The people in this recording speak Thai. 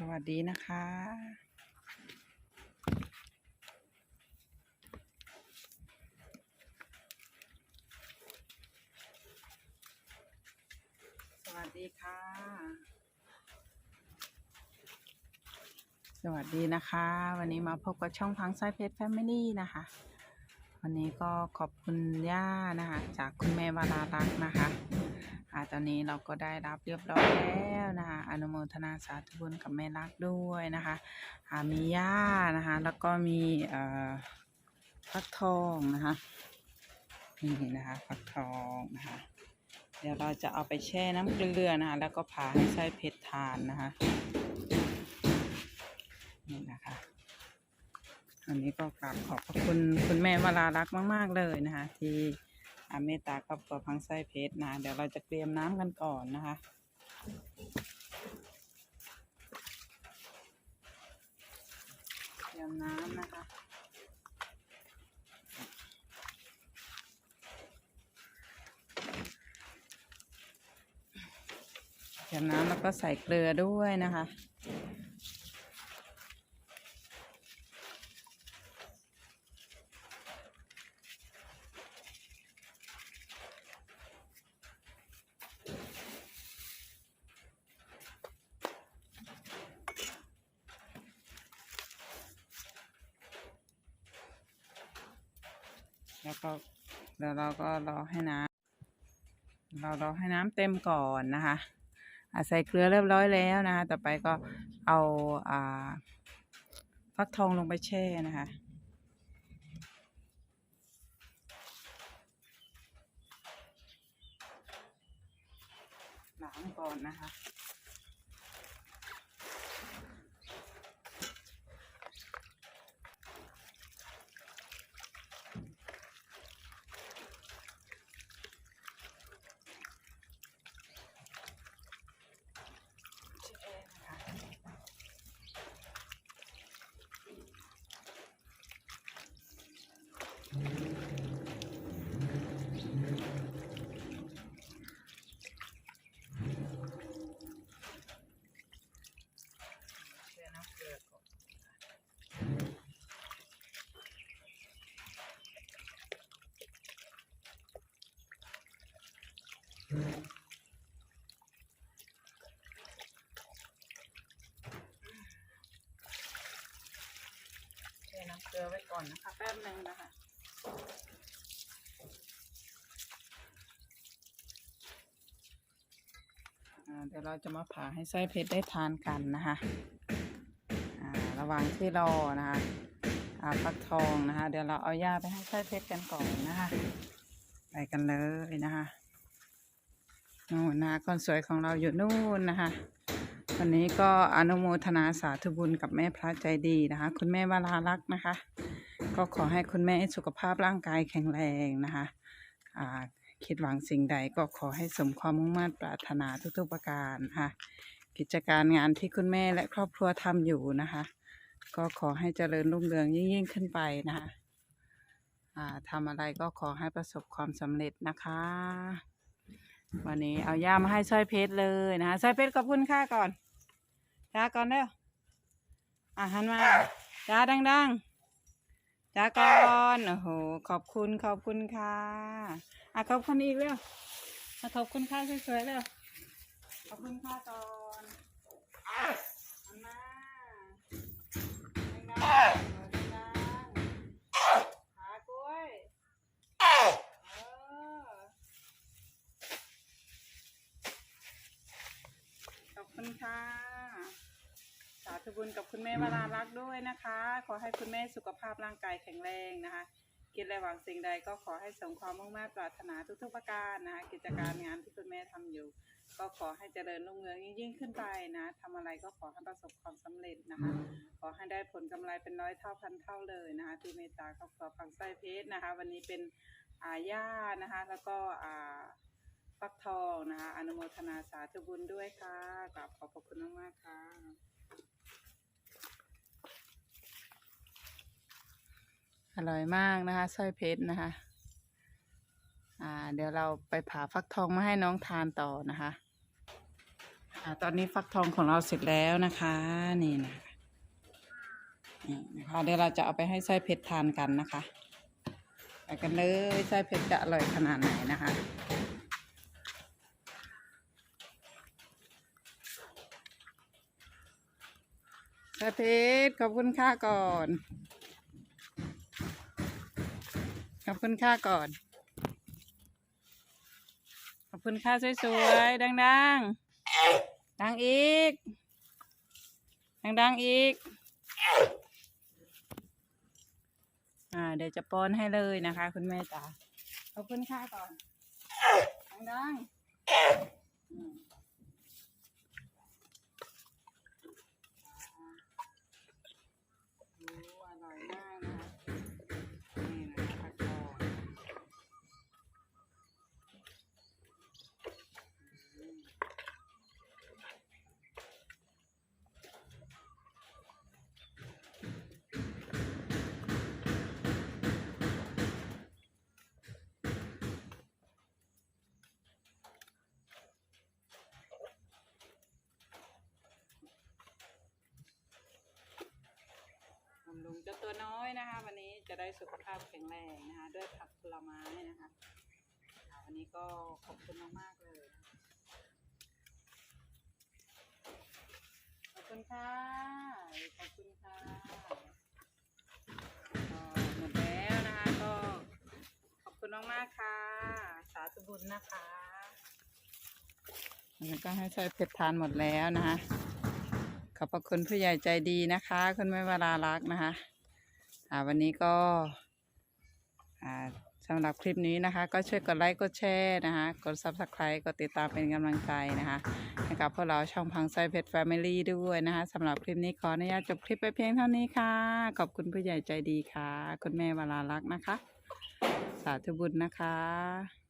สวัสดีนะคะสวัสดีค่ะ สวัสดีนะคะ วันนี้มาพบกับช่องพังไซเพชรแฟมิลี่นะคะ วันนี้ก็ขอบคุณย่านะคะ จากคุณแม่วารารักษ์นะคะอ่า ตอนนี้เราก็ได้รับเรียบร้อยแล้วนะคะอนุโมทนาสาธุบุญกับแม่รักด้วยนะคะอ่ามีย่านะคะ แล้วก็มีฟักทองนะคะนี่นะคะ ฟักทองนะคะ เดี๋ยวเราจะเอาไปแช่น้ำเกลือนะคะ แล้วก็ผ่าให้ไส้เผ็ดทานนะคะนี่นะคะอันนี้ก็กราบขอบพระคุณคุณแม่วรารักษ์มาก ๆ เลยนะคะ ที่ อาเมตตาครอบครัวพังไส้เพชรนะเดี๋ยวเราจะเตรียมน้ำกันก่อนนะคะ เตรียมน้ำนะคะเตรียมน้ำแล้วก็ใส่เกลือด้วยนะคะ แล้วก็แล้วเราก็รอให้น้ำเรารอให้น้ำเต็มก่อนนะคะอะใส่เกลือเรียบร้อยแล้วนะคะ ต่อไปก็เอาอ่าฟักทองลงไปแช่นะคะล้างก่อนนะคะ แช่น้ำเกลือก่อนแช่น้ำเก่อนนะคะแป๊บนึงนะคะเดี๋ยวเราจะมาผ่าให้ไส้เพชรได้ทานกันนะคะระหว่างที่รอนะคะฟักทองนะคะ เดี๋ยวเราเอาหญ้าไปให้ไส้เพชรกันก่อนนะคะไปกันเลยนะคะนู่นนะคนสวยของเราอยู่นู่นนะคะวันนี้ก็อนุโมทนาสาธุบุญกับแม่พระใจดีนะคะ คุณแม่วรารักษ์นะคะ ก็ขอให้คุณแม่สุขภาพร่างกายแข็งแรงนะคะอ่าคิดหวังสิ่งใดก็ขอให้สมความมุ่งมั่นปรารถนาทุกๆประการนะคะกิจการงานที่คุณแม่และครอบครัวทำอยู่นะคะ ก็ขอให้เจริญรุ่งเรืองยิ่งๆขึ้นไปนะคะอ่าทำอะไรก็ขอให้ประสบความสำเร็จนะคะ วันนี้เอาย่ามาให้สร้อยเพชรเลยนะคะสร้อยเพชรขอบคุณค่าก่อนจ้าก่อนเร็วอะหันมาจ้าดังๆ จ้าก่อนโอ้โห ขอบคุณขอบคุณค่ะ อะขอบคุณอีกเร็วมาขอบคุณค่าสวยๆเร็วขอบคุณค่าก่อนอันมาดังๆดังๆหากล้วยเออขอบคุณค่ะ สา ธุบุญกับคุณแม่วรารักษ์ด้วยนะคะ ขอให้คุณแม่สุขภาพร่างกายแข็งแรงนะคะ คิดและหวังสิ่งใดก็ขอให้สมความมุ่งมั่นปรารถนาทุกๆประการนะคะ กิจการงานที่คุณแม่ทำอยู่ ก็ขอให้เจริญรุ่งเรืองยิ่งขึ้นไปนะทำอะไรก็ขอให้ประสบความสำเร็จนะคะ ขอให้ได้ผลกำไรเป็นร้อยเท่าพันเท่าเลยนะคะที่เมตตาครอบครัวพังไส้เพชรนะคะ วันนี้เป็นอาย่านะคะ แล้วก็อ่าฟักทองนะคะ อนุโมทนาสาธุบุญด้วยค่ะกราบขอบพระคุณมากๆค่ะ อร่อยมากนะคะสร้อยเพชรนะคะอ่าเดี๋ยวเราไปผ่าฟักทองมาให้น้องทานต่อนะคะอ่าตอนนี้ฟักทองของเราเสร็จแล้วนะคะนี่นะคะนี่นะคะเดี๋ยวเราจะเอาไปให้ไส้อยเพชรทานกันนะคะไปกันเลยไส้อยเพชรจะอร่อยขนาดไหนนะคะไส้อยเพชรขอบคุณค่าก่อน ขอบคุณค่าก่อน ขอบคุณค่าสวยๆ ดังๆ ดังอีก ดังๆ อีก อ่า เดี๋ยวจะป้อนให้เลยนะคะ คุณแม่จ๋าขอบคุณค่าก่อน ดังๆำรุงเจ้าตัวน้อยนะคะ วันนี้จะได้สุขภาพแข็งแรงนะคะ ด้วยผักผลไม้นะคะวันนี้ก็ขอบคุณมากๆเลยขอบคุณค่ะขอบคุณค่ะก็หมดแล้วนะคะก็ขอบคุณมากๆค่ะ สาธุบุญนะคะแล้วก็ให้ใช้เพชรทานหมดแล้วนะคะ ขอบพระคุณผู้ใหญ่ใจดีนะคะคุณแม่วรารักนะคะอ่าวันนี้ก็อ่าสำหรับคลิปนี้นะคะ ก็ช่วยกดไลค์กดแชร์นะคะกด subscribe กดติดตามเป็นกำลังใจนะคะให้กับพวกเราช่องพังไซเพชรแฟมิลี่ด้วยนะคะสำหรับคลิปนี้ขออนุญาตจบคลิปไปเพียงเท่านี้ค่ะ ขอบคุณผู้ใหญ่ใจดีค่ะ คุณแม่วรารักนะคะ สาธุบุญนะคะ